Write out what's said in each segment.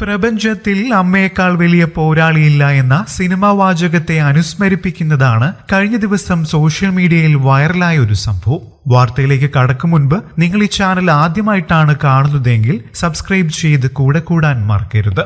പ്രപഞ്ചത്തിൽ അമ്മയേക്കാൾ വലിയ പോരാളിയില്ല എന്ന സിനിമാ വാചകത്തെ അനുസ്മരിപ്പിക്കുന്നതാണ് കഴിഞ്ഞ ദിവസം സോഷ്യൽ മീഡിയയിൽ വൈറലായ ഒരു സംഭവം. വാർത്തയിലേക്ക് കടക്കും മുൻപ് നിങ്ങൾ ഈ ചാനൽ ആദ്യമായിട്ടാണ് കാണുന്നതെങ്കിൽ സബ്സ്ക്രൈബ് ചെയ്ത് കൂടെ കൂടാൻ മറക്കരുത്.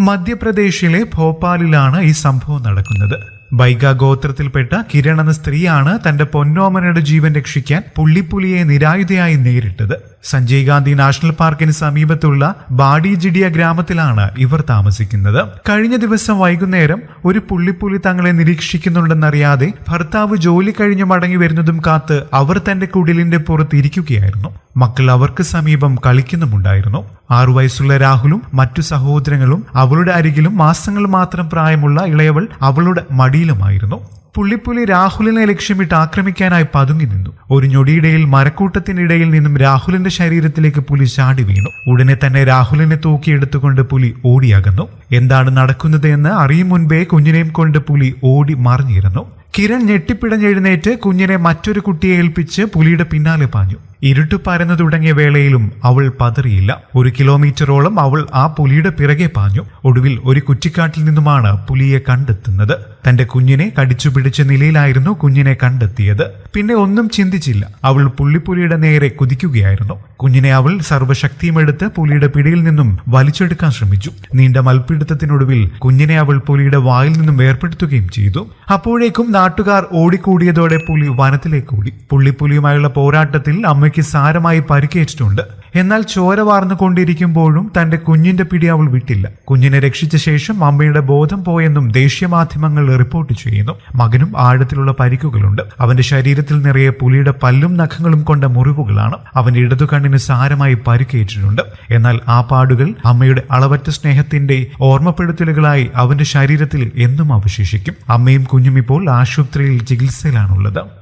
മധ്യപ്രദേശിലെ ഭോപ്പാലിലാണ് ഈ സംഭവം നടക്കുന്നത്. ബൈഗ ഗോത്രത്തിൽപ്പെട്ട കിരൺ എന്ന സ്ത്രീയാണ് തന്റെ പൊന്നോമനയുടെ ജീവൻ രക്ഷിക്കാൻ പുള്ളിപ്പുലിയെ നിരായുധയായി നേരിട്ടത്. സഞ്ജയ് ഗാന്ധി നാഷണൽ പാർക്കിന് സമീപത്തുള്ള ബാഡിജിഡിയ ഗ്രാമത്തിലാണ് ഇവർ താമസിക്കുന്നത്. കഴിഞ്ഞ ദിവസം വൈകുന്നേരം ഒരു പുള്ളിപ്പുലി തങ്ങളെ നിരീക്ഷിക്കുന്നുണ്ടെന്നറിയാതെ ഭർത്താവ് ജോലി കഴിഞ്ഞ് മടങ്ങി വരുന്നതും കാത്ത് അവർ തന്റെ കുടിലിന്റെ പുറത്ത് ഇരിക്കുകയായിരുന്നു. മക്കൾ അവർക്ക് സമീപം കളിക്കുന്നുമുണ്ടായിരുന്നു. ആറു വയസ്സുള്ള രാഹുലും മറ്റു സഹോദരങ്ങളും അവളുടെ അരികിലും മാസങ്ങൾ മാത്രം പ്രായമുള്ള ഇളയവൾ അവളുടെ മടിയിലുമായിരുന്നു പുള്ളിപ്പുലി രാഹുലിനെ ലക്ഷ്യമിട്ട് ആക്രമിക്കാനായി പതുങ്ങി നിന്നു. ഒരു ഞൊടിയിടയിൽ മരക്കൂട്ടത്തിനിടയിൽ നിന്നും രാഹുലിന്റെ ശരീരത്തിലേക്ക് പുലി ചാടി വീണു. ഉടനെ തന്നെ രാഹുലിനെ തൂക്കിയെടുത്തുകൊണ്ട് പുലി ഓടിയകന്നു. എന്താണ് നടക്കുന്നത് എന്ന് അറിയും മുൻപേ കുഞ്ഞിനെയും കൊണ്ട് പുലി ഓടി മറിഞ്ഞിരുന്നു. കിരൺ ഞെട്ടിപ്പിടഞ്ഞെഴുന്നേറ്റ് കുഞ്ഞിനെ മറ്റൊരു കുട്ടിയെ ഏൽപ്പിച്ച് പുലിയുടെ പിന്നാലെ പാഞ്ഞു. ഇരുട്ട് പരന്നു തുടങ്ങിയ വേളയിലും അവൾ പതറിയില്ല. ഒരു കിലോമീറ്ററോളം അവൾ ആ പുലിയുടെ പിറകെ പാഞ്ഞു. ഒടുവിൽ ഒരു കുറ്റിക്കാട്ടിൽ നിന്നുമാണ് പുലിയെ കണ്ടെത്തുന്നത്. തന്റെ കുഞ്ഞിനെ കടിച്ചു പിടിച്ച നിലയിലായിരുന്നു കുഞ്ഞിനെ കണ്ടെത്തിയത്. പിന്നെ ഒന്നും ചിന്തിച്ചില്ല. അവൾ പുള്ളിപ്പുലിയുടെ നേരെ കുതിക്കുകയായിരുന്നു. കുഞ്ഞിനെ അവൾ സർവശക്തിയും എടുത്ത് പുലിയുടെ പിടിയിൽ നിന്നും വലിച്ചെടുക്കാൻ ശ്രമിച്ചു. നീണ്ട മൽപ്പിടുത്തത്തിനൊടുവിൽ കുഞ്ഞിനെ അവൾ പുലിയുടെ വായിൽ നിന്നും വേർപ്പെടുത്തുകയും ചെയ്തു. അപ്പോഴേക്കും നാട്ടുകാർ ഓടിക്കൂടിയതോടെ പുലി വനത്തിലേക്ക് ഓടി. പുള്ളിപ്പുലിയുമായുള്ള പോരാട്ടത്തിൽ അമ്മയ്ക്ക് സാരമായി പരിക്കേറ്റിട്ടുണ്ട്. എന്നാൽ ചോര വാർന്നുകൊണ്ടിരിക്കുമ്പോഴും തന്റെ കുഞ്ഞിന്റെ പിടി അവൾ വിട്ടില്ല. കുഞ്ഞിനെ രക്ഷിച്ച ശേഷം അമ്മയുടെ ബോധം പോയെന്നും ദേശീയ മാധ്യമങ്ങൾ റിപ്പോർട്ട് ചെയ്യുന്നു. മകനും ആഴത്തിലുള്ള പരിക്കുകളുണ്ട്. അവന്റെ ശരീരത്തിൽ നിറയെ പുലിയുടെ പല്ലും നഖങ്ങളും കൊണ്ട മുറിവുകളാണ്. അവന്റെ ഇടതു കണ്ണിന് സാരമായി പരിക്കേറ്റിട്ടുണ്ട്. എന്നാൽ ആ പാടുകൾ അമ്മയുടെ അളവറ്റ സ്നേഹത്തിന്റെ ഓർമ്മപ്പെടുത്തലുകളായി അവന്റെ ശരീരത്തിൽ എന്നും അവശേഷിക്കും. അമ്മയും കുഞ്ഞും ഇപ്പോൾ ആശുപത്രിയിൽ ചികിത്സയിലാണുള്ളത്.